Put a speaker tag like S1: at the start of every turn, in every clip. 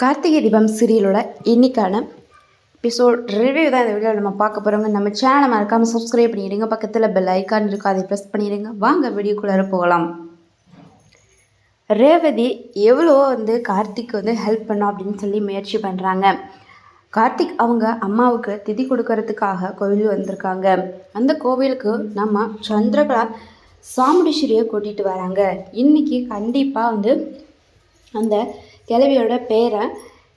S1: கார்த்திகை தீபம் சீரியலோட இன்னைக்கான episode review தான் இந்த வீடியோவில் நம்ம பார்க்க போகிறோங்க நம்ம சேனலை மறக்காமல் சப்ஸ்கிரைப் பண்ணிடுங்க. பக்கத்தில் பெல் ஐக்கான் இருக்கும் அதை ப்ரெஸ் பண்ணிடுங்க. வாங்க வீடியோக்குள்ளார போகலாம். ரேவதி எவ்வளோ வந்து கார்த்திக் வந்து ஹெல்ப் பண்ணோம் அப்படின்னு சொல்லி முயற்சி பண்ணுறாங்க கார்த்திக் அவங்க அம்மாவுக்கு திதி கொடுக்கறதுக்காக கோவில் வந்திருக்காங்க. அந்த கோவிலுக்கு நம்ம சந்திரகலா சாமுண்டீஸ்வரியை கூட்டிகிட்டு வராங்க. இன்னைக்கு கண்டிப்பாக வந்து அந்த கிழவியோட பேரை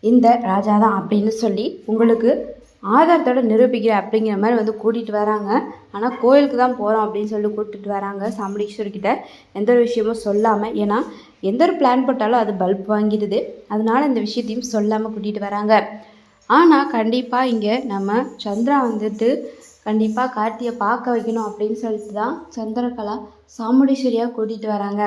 S1: இந்த ராஜா தான் அப்படின்னு சொல்லி உங்களுக்கு ஆதாரத்தோட நிரூபிக்கிறேன் அப்படிங்கிற மாதிரி வந்து கூட்டிகிட்டு வராங்க. ஆனால் கோயிலுக்கு தான் போகிறோம் அப்படின்னு சொல்லி கூட்டிகிட்டு வராங்க சாமுண்டீஸ்வர்கிட்ட எந்த ஒரு விஷயமும் சொல்லாமல் ஏன்னா எந்த ஒரு பிளான் போட்டாலும் அது பல்ப் வாங்கிடுது. அதனால் இந்த விஷயத்தையும் சொல்லாமல் கூட்டிகிட்டு வராங்க. ஆனால் கண்டிப்பாக இங்கே நம்ம சந்திரா வந்துட்டு கண்டிப்பாக கார்த்தியை பார்க்க வைக்கணும் அப்படின்னு சொல்லிட்டு தான் சந்திரகலா சாமுண்டீஸ்வரியாக கூட்டிகிட்டு வராங்க.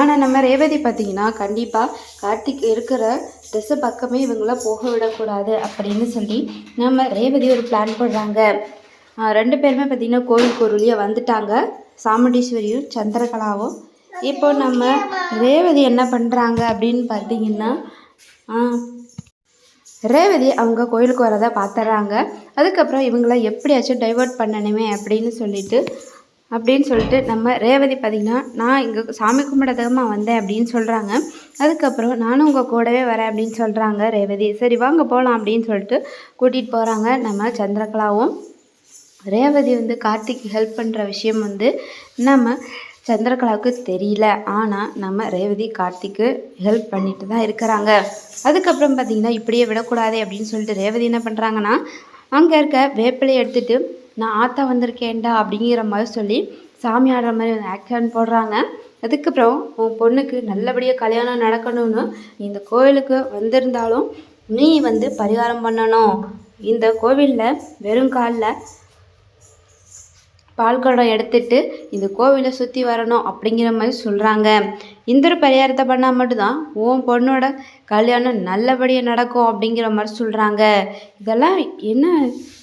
S1: ஆனால் நம்ம ரேவதி பார்த்தீங்கன்னா கண்டிப்பாக கார்த்திக் இருக்கிற ட்ரெஸ்ஸு பக்கமே இவங்கள போக விடக்கூடாது அப்படின்னு சொல்லி நம்ம ரேவதி ஒரு பிளான் போடுறாங்க. ரெண்டு பேருமே பார்த்தீங்கன்னா கோயிலுக்கு கோருளியாக வந்துட்டாங்க. சாமுண்டீஸ்வரியும் சந்திரகலாவும். இப்போ நம்ம ரேவதி என்ன பண்ணுறாங்க அப்படின்னு பார்த்தீங்கன்னா ரேவதி அவங்க கோயிலுக்கு வரதை பார்த்துட்றாங்க அதுக்கப்புறம் இவங்கள எப்படியாச்சும் டைவர்ட் பண்ணணுமே அப்படின்னு சொல்லிட்டு அப்படின்னு சொல்லிட்டு நம்ம ரேவதி பார்த்திங்கன்னா நான் இங்கே சாமி கும்பிடத்தகமாக வந்தேன் அப்படின்னு சொல்கிறாங்க அதுக்கப்புறம் நானும் உங்கள் கூடவே வரேன் அப்படின்னு சொல்கிறாங்க ரேவதி. சரி வாங்க போகலாம் அப்படின்னு சொல்லிட்டு கூட்டிகிட்டு போகிறாங்க நம்ம சந்திரகலாவும். ரேவதி வந்து கார்த்திக் ஹெல்ப் பண்ணுற விஷயம் வந்து நம்ம சந்திரகலாவுக்கு தெரியல. ஆனால் நம்ம ரேவதி கார்த்திக்கு ஹெல்ப் பண்ணிட்டு தான் இருக்கிறாங்க. அதுக்கப்புறம் பார்த்தீங்கன்னா இப்படியே விடக்கூடாது அப்படின்னு சொல்லிட்டு ரேவதி என்ன பண்ணுறாங்கன்னா அங்கே இருக்க வேப்பிலையை எடுத்துகிட்டு நான் ஆத்தா வந்திருக்கேன்டா அப்படிங்கிற மாதிரி சொல்லி சாமி ஆடுற மாதிரி வந்து ஆக்ஷன் போடுறாங்க. அதுக்கப்புறம் உன் பொண்ணுக்கு நல்லபடியாக கல்யாணம் நடக்கணும்னு இந்த கோவிலுக்கு வந்திருந்தாலும் நீ வந்து பரிகாரம் பண்ணணும். இந்த கோவிலில் வெறும் காலில் பால்குடம் எடுத்துட்டு இந்த கோவிலை சுற்றி வரணும் அப்படிங்கிற மாதிரி சொல்கிறாங்க இந்த ஒரு பரிகாரத்தை பண்ணால் மட்டும்தான் உன் பொண்ணோட கல்யாணம் நல்லபடியாக நடக்கும் அப்படிங்கிற மாதிரி சொல்கிறாங்க இதெல்லாம் என்ன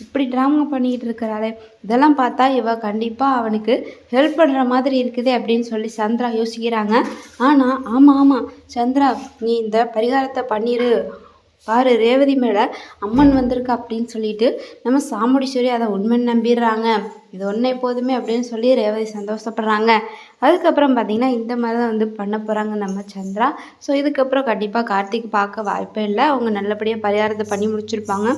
S1: இப்படி ட்ராமா பண்ணிக்கிட்டு இருக்கிறாளே? இதெல்லாம் பார்த்தா இவ கண்டிப்பாக அவனுக்கு ஹெல்ப் பண்ணுற மாதிரி இருக்குது அப்படின்னு சொல்லி சந்திரா யோசிக்கிறாங்க. ஆனால் ஆமாம் ஆமாம் சந்திரா நீ இந்த பரிகாரத்தை பண்ணிடு பாரு ரேவதி மேலே அம்மன் வந்திருக்கு அப்படின்னு சொல்லிட்டு நம்ம சாமுடீஸ்வரி அதை உண்மைன்னு நம்பிடுறாங்க. இது ஒன்றே போதுமே அப்படின்னு சொல்லி ரேவதி சந்தோஷப்படுறாங்க. அதுக்கப்புறம் பார்த்திங்கன்னா இந்த மாதிரி தான் வந்து பண்ண போகிறாங்க நம்ம சந்திரா. ஸோ இதுக்கப்புறம் கண்டிப்பாக கார்த்திக் பார்க்க வாய்ப்பே இல்லை. அவங்க நல்லபடியாக பரிகாரத்தை பண்ணி முடிச்சிருப்பாங்க.